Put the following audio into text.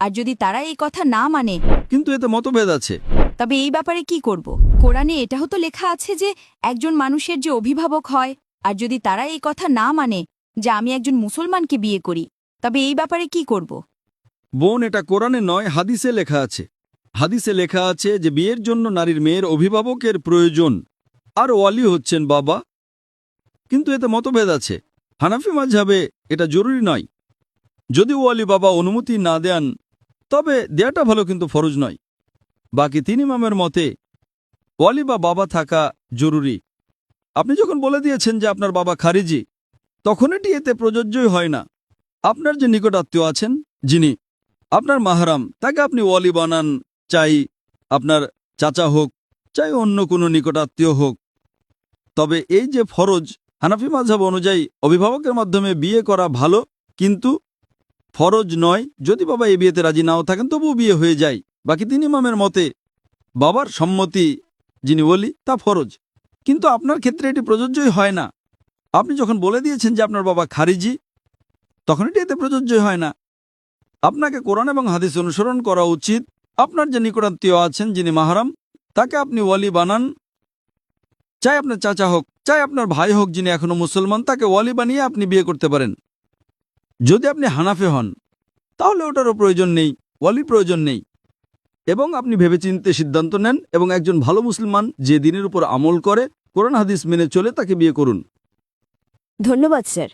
আর যদি তারা এই কথা না মানে কিন্তু এতে মতভেদ আছে। তবে এই ব্যাপারে কি করব? কোরআনে এটাও তো লেখা আছে যে একজন মানুষের যে অভিভাবক হয় আর যদি তারা এই কথা না মানে যে আমি একজন মুসলমানকে বিয়ে করি তবে এই ব্যাপারে কি করব? বোন এটা কোরআনে নয় হাদিসে লেখা আছে। হাদিসে লেখা আছে যে বিয়ের জন্য নারীর মেয়ের অভিভাবকের প্রয়োজন। আর ওয়ালি হচ্ছেন বাবা। কিন্তু এতে মতভেদ আছে। হানাফি মাঝাবে এটা জরুরি নয়। যদি ওয়ালি বাবা অনুমতি না দেন তবে দেয়াটা ভালো কিন্তু ফরজ নয়। বাকি তিন ইমামের মতে, ওয়ালি বা বাবা থাকা জরুরি। আপনি যখন বলে দিয়েছেন যে আপনার বাবা খারিজি, তখন এটি এতে প্রযোজ্যই হয় না। আপনার যে নিকটাত্মীয় আছেন, যিনি আপনার মাহারাম, তাকে আপনি ওয়ালি বানান, চাই আপনার চাচা হোক, চাই অন্য কোনো নিকটাত্মীয় হোক। তবে এই যে ফরজ, হানাফি মাঝাব অনুযায়ী অভিভাবকের মাধ্যমে বিয়ে করা ভালো, কিন্তু ফরজ নয়। যদি বাবা এ বিয়েতে রাজি নাও থাকেন, তবুও বিয়ে হয়ে যায়। বাকি তিন ইমামের মতে, বাবার সম্মতি যিনি বলি তা ফরজ। কিন্তু আপনার ক্ষেত্রে এটি প্রযোজ্যই হয় না। আপনি যখন বলে দিয়েছেন যে আপনার বাবা খারিজি, তখন এটি এতে প্রযোজ্যই হয় না। আপনাকে কোরআন এবং হাদিস অনুসরণ করা উচিত। আপনার যে নিকটাত্মীয় আছেন, যিনি মাহারাম, তাকে আপনি ওয়ালি বানান। চাই আপনার চাচা হোক, চাই আপনার ভাই হোক, যিনি এখনও মুসলমান, তাকে ওয়ালি বানিয়ে আপনি বিয়ে করতে পারেন। যদি আপনি হানাফে হন, তাহলে ওটারও প্রয়োজন নেই, ওয়ালির প্রয়োজন নেই। এবং আপনি ভেবেচিন্তে সিদ্ধান্ত নেন এবং একজন ভালো মুসলমান যে দিনের উপর আমল করে, কোরআন হাদিস মেনে চলে তাকে বিয়ে করুন। ধন্যবাদ, স্যার।